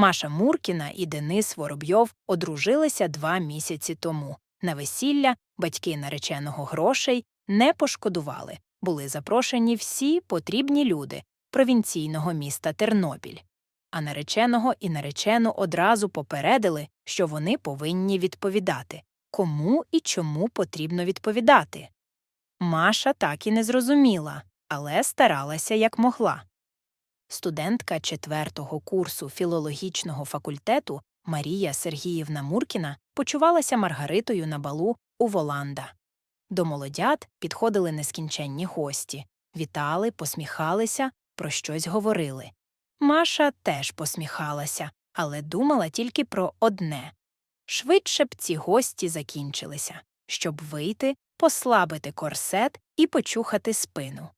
Маша Муркіна і Денис Воробйов одружилися два місяці тому. На весілля батьки нареченого грошей не пошкодували, були запрошені всі потрібні люди провінційного міста Тернопіль. А нареченого і наречену одразу попередили, що вони повинні відповідати, кому і чому потрібно відповідати. Маша так і не зрозуміла, але старалася як могла. Студентка четвертого курсу філологічного факультету Марія Сергіївна Муркіна почувалася Маргаритою на балу у Воланда. До молодят підходили нескінченні гості, вітали, посміхалися, про щось говорили. Маша теж посміхалася, але думала тільки про одне швидше б ці гості закінчилися, щоб вийти, послабити корсет і почухати спину.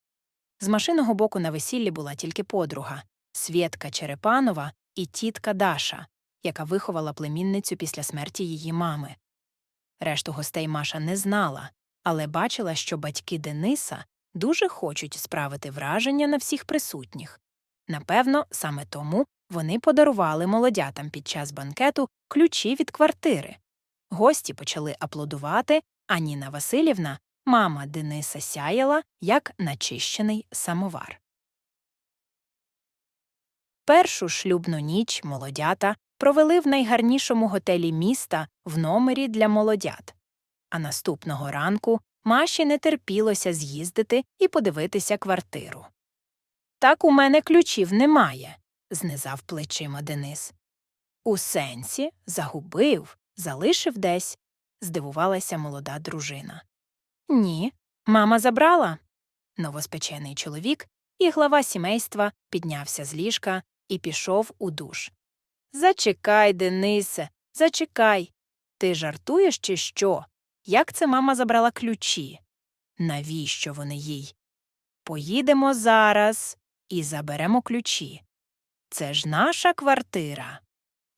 З машиного боку на весіллі була тільки подруга Свєтка Черепанова і тітка Даша, яка виховала племінницю після смерті її мами. Решту гостей Маша не знала, але бачила, що батьки Дениса дуже хочуть справити враження на всіх присутніх. Напевно, саме тому вони подарували молодятам під час банкету ключі від квартири. Гості почали аплодувати, а Ніна Васильівна, мама Дениса, сяяла, як начищений самовар. Першу шлюбну ніч молодята провели в найгарнішому готелі міста в номері для молодят. А наступного ранку Маші не терпілося з'їздити і подивитися квартиру. Так у мене ключів немає, знизав плечима Денис. У сенсі загубив, залишив десь, здивувалася молода дружина. Ні, мама забрала. Новоспечений чоловік і глава сімейства піднявся з ліжка і пішов у душ. Зачекай, Денисе, зачекай. Ти жартуєш чи що? Як це мама забрала ключі? Навіщо вони їй? Поїдемо зараз і заберемо ключі. Це ж наша квартира.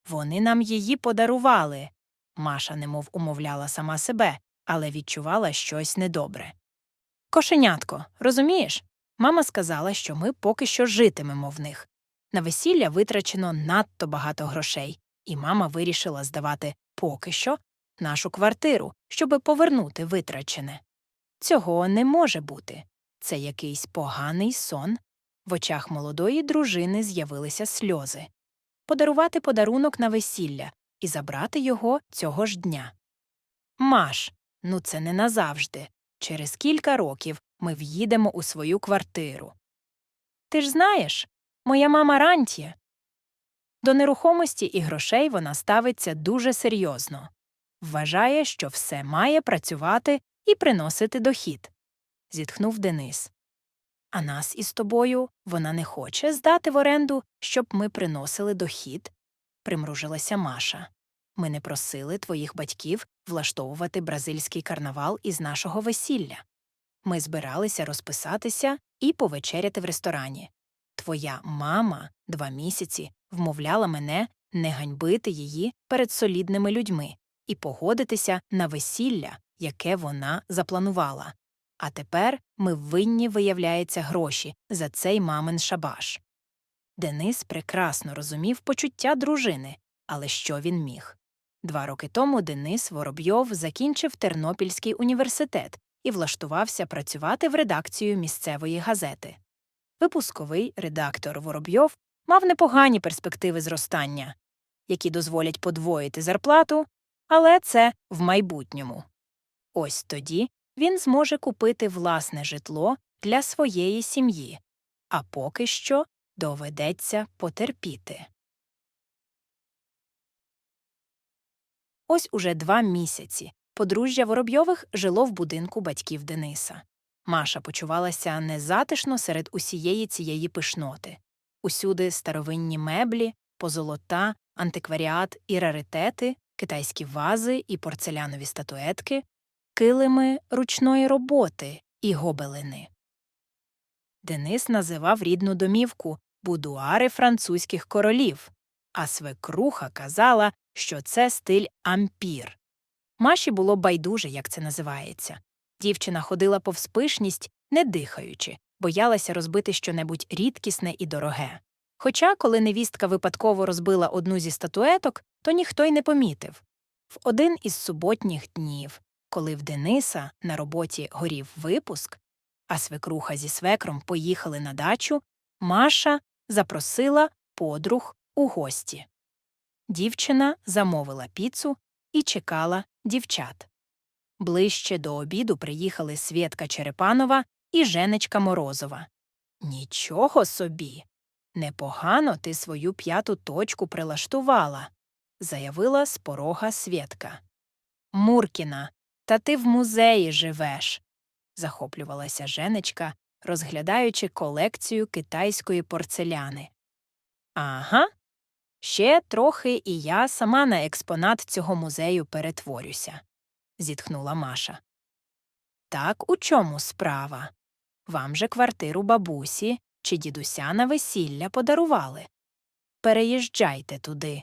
Вони нам її подарували. Маша немов умовляла сама себе, але відчувала щось недобре. Кошенятко, розумієш? Мама сказала, що ми поки що житимемо в них. На весілля витрачено надто багато грошей, і мама вирішила здавати поки що нашу квартиру, щоби повернути витрачене. Цього не може бути. Це якийсь поганий сон. В очах молодої дружини з'явилися сльози. Подарувати подарунок на весілля і забрати його цього ж дня. Маш, ну це не назавжди. Через кілька років ми в'їдемо у свою квартиру. Ти ж знаєш, моя мама рантє. До нерухомості і грошей вона ставиться дуже серйозно. Вважає, що все має працювати і приносити дохід. Зітхнув Денис. А нас із тобою вона не хоче здати в оренду, щоб ми приносили дохід, примружилася Маша. Ми не просили твоїх батьків влаштовувати бразильський карнавал із нашого весілля. Ми збиралися розписатися і повечеряти в ресторані. Твоя мама два місяці вмовляла мене не ганьбити її перед солідними людьми і погодитися на весілля, яке вона запланувала. А тепер ми винні, виявляється, гроші за цей мамин шабаш. Денис прекрасно розумів почуття дружини, але що він міг? Два роки тому Денис Воробйов закінчив Тернопільський університет і влаштувався працювати в редакцію місцевої газети. Випусковий редактор Воробйов мав непогані перспективи зростання, які дозволять подвоїти зарплату, але це в майбутньому. Ось тоді він зможе купити власне житло для своєї сім'ї, а поки що доведеться потерпіти. Ось уже два місяці подружжя Воробйових жило в будинку батьків Дениса. Маша почувалася незатишно серед усієї цієї пишноти. Усюди старовинні меблі, позолота, антикваріат і раритети, китайські вази і порцелянові статуетки, килими ручної роботи і гобелини. Денис називав рідну домівку будуари французьких королів, а свекруха казала, що це стиль ампір. Маші було байдуже, як це називається. Дівчина ходила повз пишність, не дихаючи, боялася розбити щонебудь рідкісне і дороге. Хоча, коли невістка випадково розбила одну зі статуеток, то ніхто й не помітив. В один із суботніх днів, коли в Дениса на роботі горів випуск, а свекруха зі свекром поїхали на дачу, Маша запросила подруг у гості. Дівчина замовила піцу і чекала дівчат. Ближче до обіду приїхали Свєтка Черепанова і Женечка Морозова. Нічого собі. Непогано ти свою п'яту точку прилаштувала, заявила з порога Свєтка. Муркіна, та ти в музеї живеш, захоплювалася Женечка, розглядаючи колекцію китайської порцеляни. Ага. Ще трохи і я сама на експонат цього музею перетворюся, зітхнула Маша. Так у чому справа? Вам же квартиру бабусі чи дідуся на весілля подарували. Переїжджайте туди,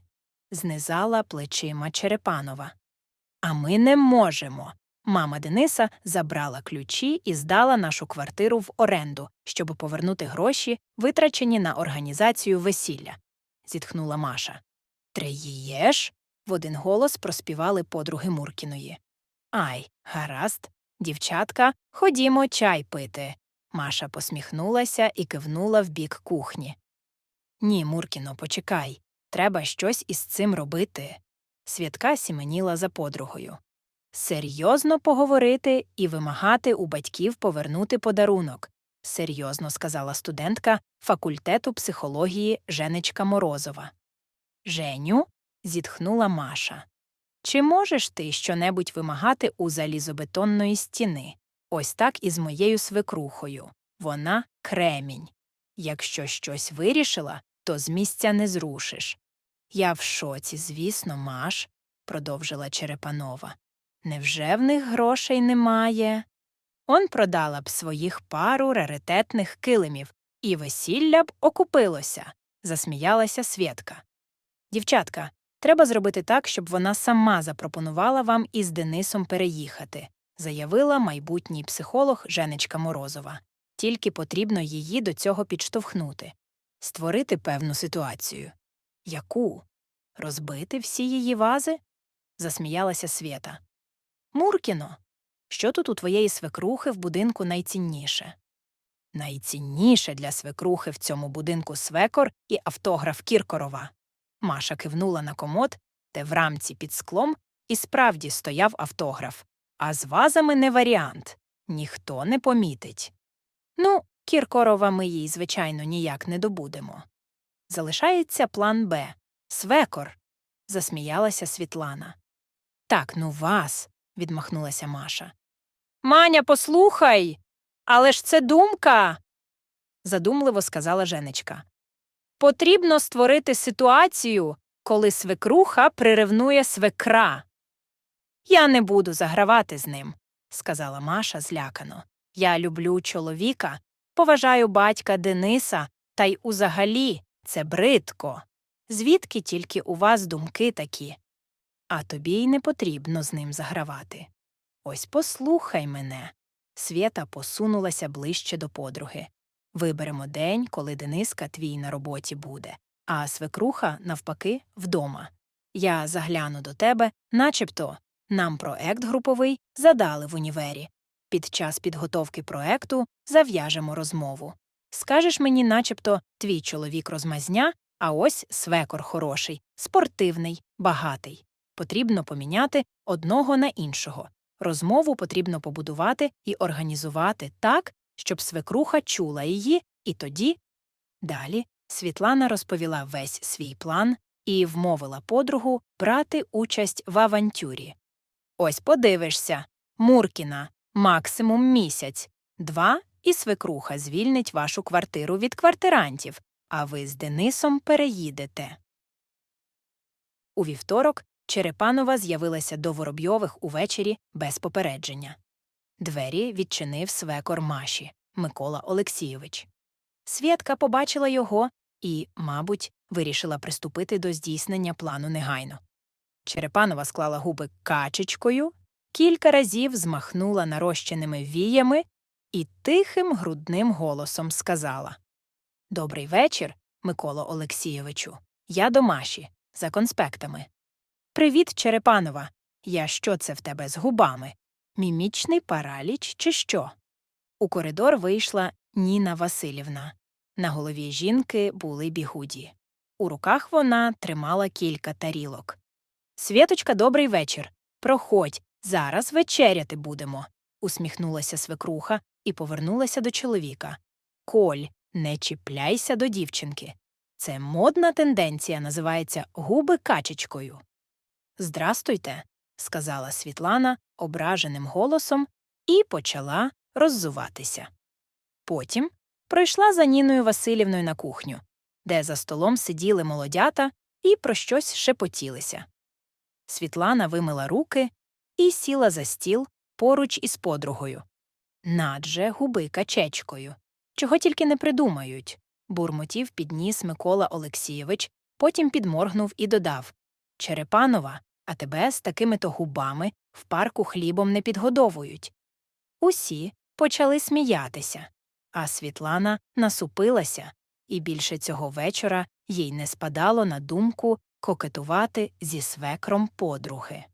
знизала плечима Черепанова. А ми не можемо. Мама Дениса забрала ключі і здала нашу квартиру в оренду, щоб повернути гроші, витрачені на організацію весілля, зітхнула Маша. Треїєш? в один голос проспівали подруги Муркіної. Ай, гаразд, дівчатка, ходімо чай пити. Маша посміхнулася і кивнула в бік кухні. Ні, Муркіно, почекай. Треба щось із цим робити. Святка сіменіла за подругою. Серйозно поговорити і вимагати у батьків повернути подарунок, серйозно сказала студентка факультету психології Женечка Морозова. Женю, зітхнула Маша. Чи можеш ти щонебудь вимагати у залізобетонної стіни? Ось так і з моєю свекрухою. Вона кремінь. Якщо щось вирішила, то з місця не зрушиш. Я в шоці, звісно, Маш, продовжила Черепанова. Невже в них грошей немає? Он продала б своїх пару раритетних килимів, і весілля б окупилося, засміялася Свєтка. Дівчатка, треба зробити так, щоб вона сама запропонувала вам із Денисом переїхати, заявила майбутній психолог Женечка Морозова. Тільки потрібно її до цього підштовхнути, створити певну ситуацію. Яку? Розбити всі її вази? засміялася Свєта. Муркіно, що тут у твоєї свекрухи в будинку найцінніше? Найцінніше для свекрухи в цьому будинку свекор і автограф Кіркорова. Маша кивнула на комод, де в рамці під склом і справді стояв автограф, а з вазами не варіант ніхто не помітить. Ну, Кіркорова ми їй, звичайно, ніяк не добудемо. Залишається план Б свекор, засміялася Світлана. Так, ну вас, відмахнулася Маша. Маня, послухай. Але ж це думка. задумливо сказала Женечка. Потрібно створити ситуацію, коли свекруха приревнує свекра. Я не буду загравати з ним, сказала Маша злякано. Я люблю чоловіка, поважаю батька Дениса, та й узагалі це бридко. Звідки тільки у вас думки такі? А тобі й не потрібно з ним загравати. Ось послухай мене. Свєта посунулася ближче до подруги. Виберемо день, коли Дениска твій на роботі буде, а свекруха, навпаки, вдома. Я загляну до тебе, начебто нам проект груповий задали в універі. Під час підготовки проекту зав'яжемо розмову. Скажеш мені, начебто, твій чоловік розмазня, а ось свекор хороший, спортивний, багатий. Потрібно поміняти одного на іншого. Розмову потрібно побудувати і організувати так, щоб свекруха чула її, і тоді. Далі Світлана розповіла весь свій план і вмовила подругу брати участь в авантюрі. Ось подивишся Муркіна, максимум місяць, два, і свекруха звільнить вашу квартиру від квартирантів, а ви з Денисом переїдете. У вівторок Черепанова з'явилася до Воробйових увечері без попередження. Двері відчинив свекор Маші Микола Олексійович. Свєтка побачила його і, мабуть, вирішила приступити до здійснення плану негайно. Черепанова склала губи качечкою, кілька разів змахнула нарощеними віями і тихим грудним голосом сказала Добрий вечір, Миколо Олексійовичу. Я до Маші, за конспектами. Привіт, Черепанова. Я що це в тебе з губами? Мімічний параліч чи що? У коридор вийшла Ніна Васильівна. На голові жінки були бігуді. У руках вона тримала кілька тарілок. Світочка, добрий вечір. Проходь, зараз вечеряти будемо, усміхнулася свекруха і повернулася до чоловіка. Коль, не чіпляйся до дівчинки. Це модна тенденція називається губи качечкою. Здрастуйте, сказала Світлана ображеним голосом і почала роззуватися. Потім пройшла за Ніною Васильівною на кухню, де за столом сиділи молодята і про щось шепотілися. Світлана вимила руки і сіла за стіл поруч із подругою. Надже губи качечкою. Чого тільки не придумають. бурмотів підніс Микола Олексійович, потім підморгнув і додав Черепанова, а тебе з такими то губами в парку хлібом не підгодовують. Усі почали сміятися, а Світлана насупилася, і більше цього вечора їй не спадало на думку кокетувати зі свекром подруги.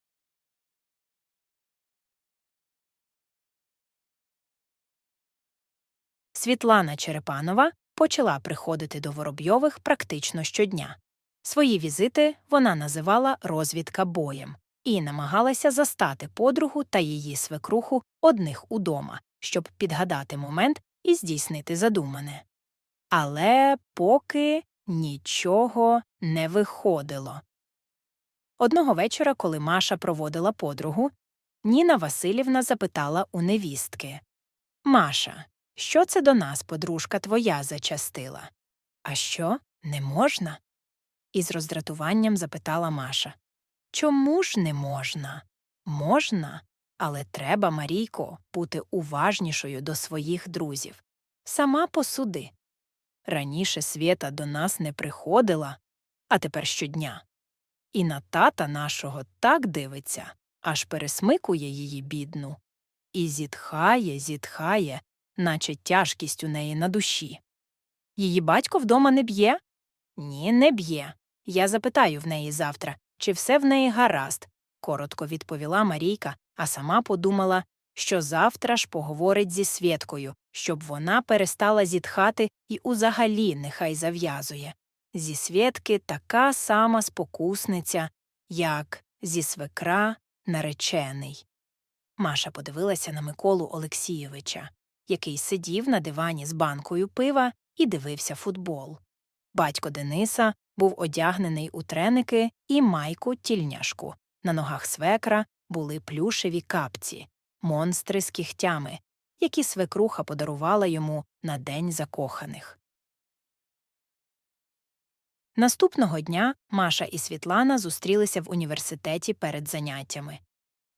Світлана Черепанова почала приходити до Воробйових практично щодня. Свої візити вона називала розвідка боєм і намагалася застати подругу та її свекруху одних удома, щоб підгадати момент і здійснити задумане. Але поки нічого не виходило. Одного вечора, коли Маша проводила подругу, Ніна Васильівна запитала у невістки Маша, що це до нас подружка твоя зачастила? А що, не можна? Із роздратуванням запитала Маша. Чому ж не можна? Можна, але треба, Марійко, бути уважнішою до своїх друзів. Сама посуди. Раніше Свєта до нас не приходила, а тепер щодня. І на тата нашого так дивиться, аж пересмикує її бідну. І зітхає, зітхає, наче тяжкість у неї на душі. Її батько вдома не б'є? Ні, не б'є. Я запитаю в неї завтра, чи все в неї гаразд, коротко відповіла Марійка, а сама подумала, що завтра ж поговорить зі Свєткою, щоб вона перестала зітхати і узагалі нехай зав'язує. Зі Свєтки така сама спокусниця, як зі свекра наречений. Маша подивилася на Миколу Олексійовича, який сидів на дивані з банкою пива і дивився футбол. Батько Дениса був одягнений у треники і майку тільняшку. На ногах свекра були плюшеві капці, монстри з кігтями, які свекруха подарувала йому на День закоханих. Наступного дня Маша і Світлана зустрілися в університеті перед заняттями.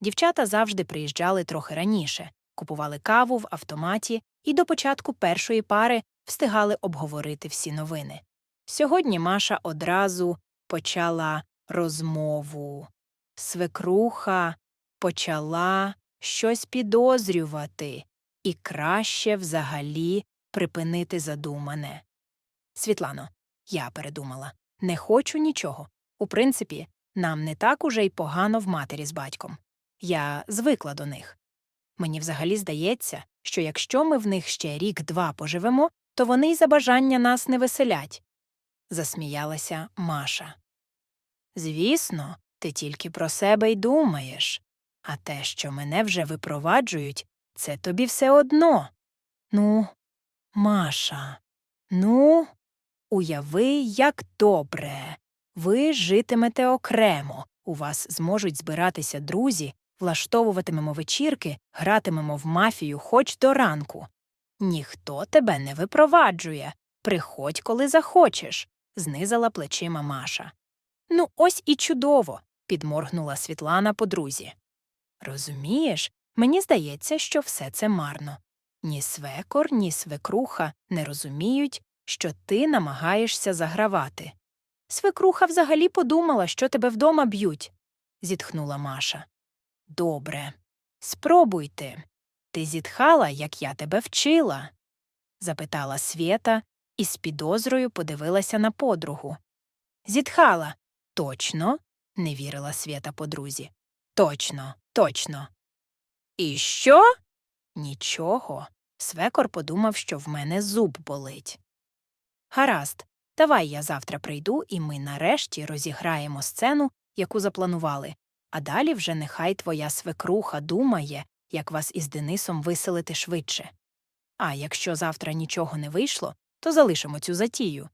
Дівчата завжди приїжджали трохи раніше, купували каву в автоматі і до початку першої пари встигали обговорити всі новини. Сьогодні Маша одразу почала розмову. Свекруха почала щось підозрювати, і краще взагалі припинити задумане. Світлано, я передумала не хочу нічого. У принципі, нам не так уже й погано в матері з батьком. Я звикла до них. Мені взагалі здається, що якщо ми в них ще рік два поживемо, то вони й за бажання нас не веселять. Засміялася Маша. Звісно, ти тільки про себе й думаєш, а те, що мене вже випроваджують, це тобі все одно. Ну, Маша, ну, уяви, як добре. Ви житимете окремо, у вас зможуть збиратися друзі, влаштовуватимемо вечірки, гратимемо в мафію хоч до ранку. Ніхто тебе не випроваджує. Приходь, коли захочеш, знизала плечима Маша. Ну, ось і чудово, підморгнула Світлана подрузі. Розумієш, мені здається, що все це марно. Ні свекор, ні свекруха не розуміють, що ти намагаєшся загравати. Свекруха взагалі подумала, що тебе вдома б'ють, зітхнула Маша. Добре. Спробуйте. Ти зітхала, як я тебе вчила? запитала Свєта і з підозрою подивилася на подругу. Зітхала. Точно? не вірила Свята подрузі. Точно, точно. І що? Нічого. Свекор подумав, що в мене зуб болить. Гаразд, давай я завтра прийду, і ми нарешті розіграємо сцену, яку запланували, а далі вже нехай твоя свекруха думає, як вас із Денисом виселити швидше. А якщо завтра нічого не вийшло, то залишимо цю затію.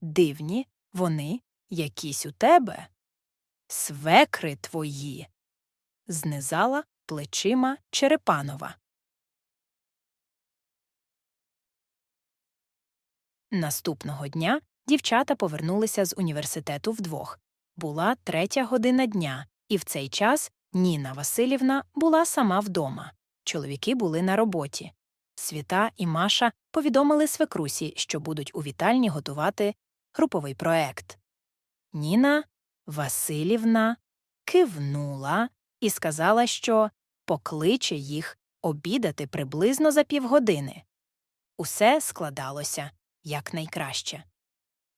Дивні вони якісь у тебе. Свекри твої. знизала плечима Черепанова. Наступного дня дівчата повернулися з університету вдвох. Була третя година дня, і в цей час Ніна Васильівна була сама вдома. Чоловіки були на роботі. Світа і Маша повідомили свекрусі, що будуть у вітальні готувати груповий проект. Ніна Васильівна кивнула і сказала, що покличе їх обідати приблизно за півгодини. Усе складалося якнайкраще.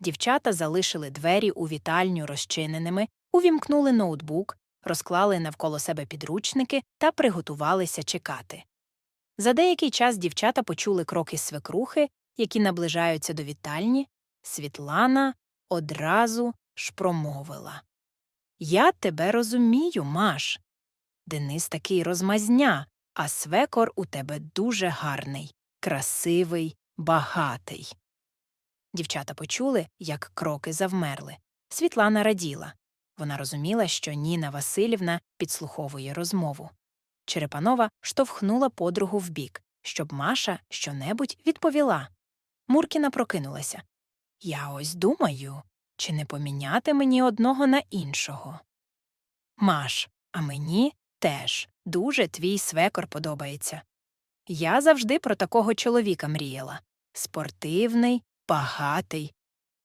Дівчата залишили двері у вітальню розчиненими, увімкнули ноутбук, розклали навколо себе підручники та приготувалися чекати. За деякий час дівчата почули кроки свекрухи, які наближаються до вітальні. Світлана одразу ж промовила Я тебе розумію, Маш. Денис такий розмазня, а свекор у тебе дуже гарний, красивий, багатий. Дівчата почули, як кроки завмерли. Світлана раділа. Вона розуміла, що Ніна Васильівна підслуховує розмову. Черепанова штовхнула подругу вбік, щоб Маша щонебудь відповіла. Муркіна прокинулася. Я ось думаю, чи не поміняти мені одного на іншого. Маш, а мені теж дуже твій свекор подобається. Я завжди про такого чоловіка мріяла спортивний, багатий.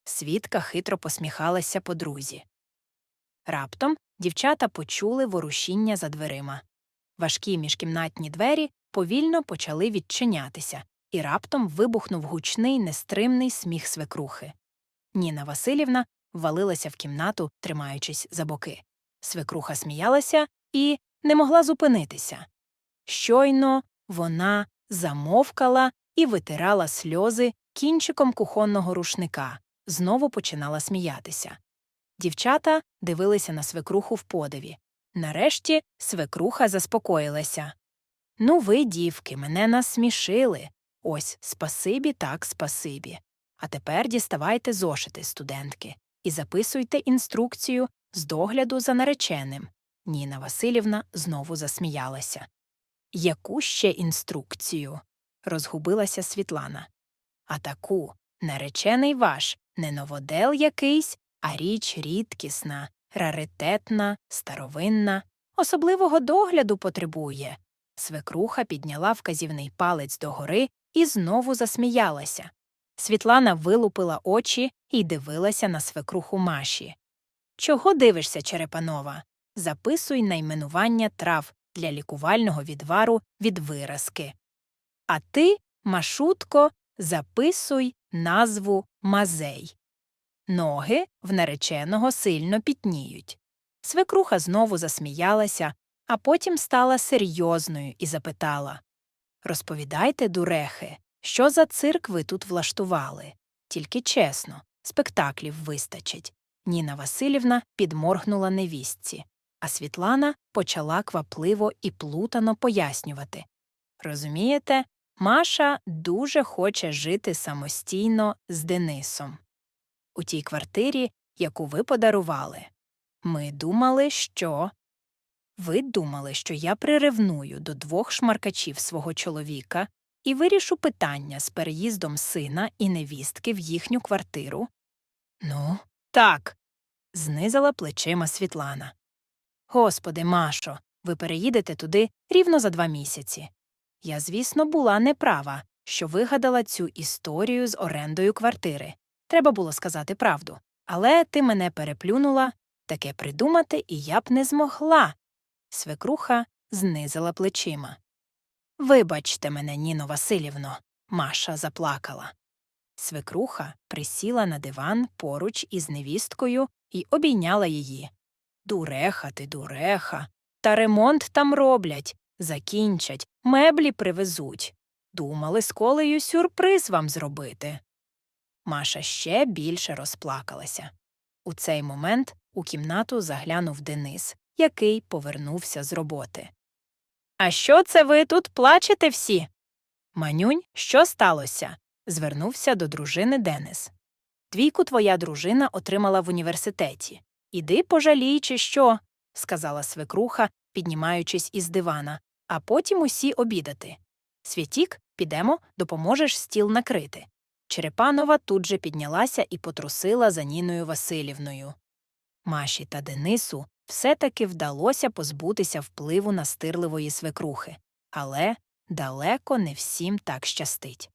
Свідка хитро посміхалася подрузі. Раптом дівчата почули ворушіння за дверима. Важкі міжкімнатні двері повільно почали відчинятися, і раптом вибухнув гучний, нестримний сміх свекрухи. Ніна Васильівна ввалилася в кімнату, тримаючись за боки. Свекруха сміялася і не могла зупинитися. Щойно вона замовкала і витирала сльози кінчиком кухонного рушника, знову починала сміятися. Дівчата дивилися на свекруху в подиві. Нарешті свекруха заспокоїлася. Ну, ви, дівки, мене насмішили. Ось спасибі так спасибі. А тепер діставайте зошити, студентки, і записуйте інструкцію з догляду за нареченим. Ніна Васильівна знову засміялася. Яку ще інструкцію? розгубилася Світлана. А таку наречений ваш не новодел якийсь, а річ рідкісна, раритетна, старовинна, особливого догляду потребує. Свекруха підняла вказівний палець догори і знову засміялася. Світлана вилупила очі і дивилася на свекруху Маші. Чого дивишся, Черепанова? Записуй найменування трав для лікувального відвару від виразки. А ти, Машутко, записуй назву мазей. Ноги в нареченого сильно пітніють. Свекруха знову засміялася, а потім стала серйозною і запитала Розповідайте, дурехи, що за цирк ви тут влаштували? Тільки чесно, спектаклів вистачить. Ніна Васильівна підморгнула невістці, а Світлана почала квапливо і плутано пояснювати. Розумієте, Маша дуже хоче жити самостійно з Денисом. У тій квартирі, яку ви подарували. Ми думали, що. Ви думали, що я приревную до двох шмаркачів свого чоловіка і вирішу питання з переїздом сина і невістки в їхню квартиру? Ну, так. знизила плечима Світлана. Господи, Машо, ви переїдете туди рівно за два місяці. Я, звісно, була неправа, що вигадала цю історію з орендою квартири. Треба було сказати правду. Але ти мене переплюнула, таке придумати і я б не змогла. Свекруха знизила плечима. Вибачте мене, Ніно Васильівно, Маша заплакала. Свекруха присіла на диван поруч із невісткою і обійняла її. Дуреха ти, дуреха. Та ремонт там роблять, закінчать, меблі привезуть. Думали з колею сюрприз вам зробити. Маша ще більше розплакалася. У цей момент у кімнату заглянув Денис, який повернувся з роботи. А що це ви тут плачете всі? Манюнь, що сталося? звернувся до дружини Денис. Двійку твоя дружина отримала в університеті. Іди пожалій, чи що, сказала свекруха, піднімаючись із дивана, а потім усі обідати. Святік, підемо, допоможеш стіл накрити. Черепанова тут же піднялася і потрусила за Ніною Васильівною. Маші та Денису все-таки вдалося позбутися впливу настирливої свекрухи, але далеко не всім так щастить.